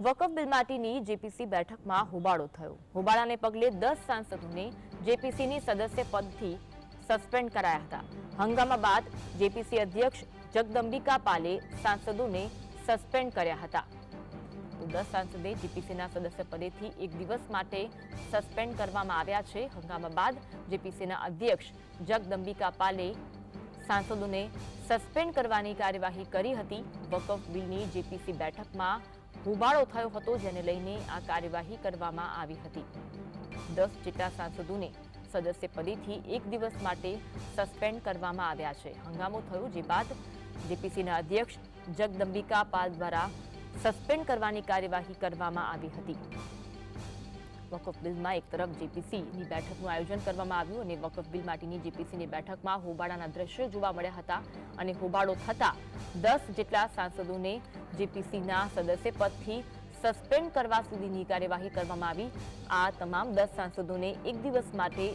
વકફ bill માટેની JPC બેઠકમાં હોબાળો થયો. હોબાળાને પગલે દસ સાંસદોને જેપીસીની સદસ્ય પદથી સસ્પેન્ડ કરાયા હતા. હંગામા બાદ જેપીસી અધ્યક્ષ જગદંબિકા પાલે સાંસદોને સસ્પેન્ડ કર્યા હતા. દસ સાંસદે જેપીસીના સદસ્ય પદેથી એક દિવસ માટે સસ્પેન્ડ કરવામાં આવ્યા છે. હંગામા બાદ જેપીસીના અધ્યક્ષ જગદંબિકા પાલે સાંસદોને સસ્પેન્ડ કરવાની કાર્યવાહી કરી હતી. વકફ બિલની જેપીસી બેઠકમાં હોબાળો થયો હતો, જેને લઈને આ કાર્યવાહી કરવામાં આવી હતી. દસ જેટલા સાંસદોને સદસ્ય પદેથી એક દિવસ માટે સસ્પેન્ડ કરવામાં આવ્યા છે. હંગામો થયો, જે બાદ જેપીસીના અધ્યક્ષ જગદંબિકા પાલ દ્વારા સસ્પેન્ડ કરવાની કાર્યવાહી કરવામાં આવી હતી. વકફ બિલમાં એક તરફ જેપીસીની બેઠકનું આયોજન કરવામાં આવ્યું અને વકફ બિલ માટેની જેપીસીની બેઠકમાં હોબાળાના દ્રશ્યો જોવા મળ્યા હતા અને હોબાળો થતા દસ જેટલા સાંસદોને જેપીસીના સદસ્ય પદથી સસ્પેન્ડ કરવા સુધીની કાર્યવાહી કરવામાં આવી. આ તમામ દસ સાંસદોને એક દિવસ માટે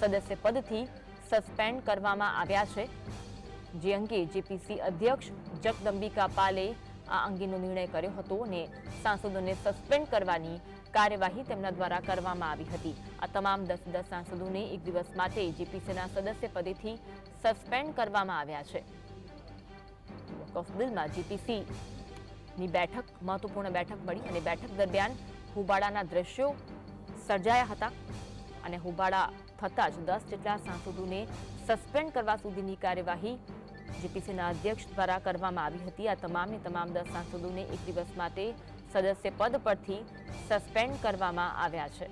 સદસ્ય પદથી સસ્પેન્ડ કરવામાં આવ્યા છે. જે અંગે જેપીસી અધ્યક્ષ જગદંબિકા પાલે આ અંગેનો નિર્ણય કર્યો હતો અને સાંસદોને સસ્પેન્ડ કરવાની કાર્યવાહી તેમના દ્વારા કરવામાં આવી હતી. આ તમામ દસ દસ સાંસદોને એક દિવસ માટે જેપીસીના સદસ્ય પદેથી સસ્પેન્ડ કરવામાં આવ્યા છે. વકફ બિલમાં જીપીસી બેઠક, મહત્વપૂર્ણ બેઠક મળી અને બેઠક દરમિયાન હુબાળાના દ્રશ્યો સર્જાયા હતા અને હુબાળા થતાં જ દસ જેટલા સાંસદોને સસ્પેન્ડ કરવા સુધીની કાર્યવાહી જેપીસીના અધ્યક્ષ દ્વારા કરવામાં આવી હતી. આ તમામને તમામ દસ સાંસદોને એક દિવસ માટે સદસ્ય પદ પરથી સસ્પેન્ડ કરવામાં આવ્યા છે.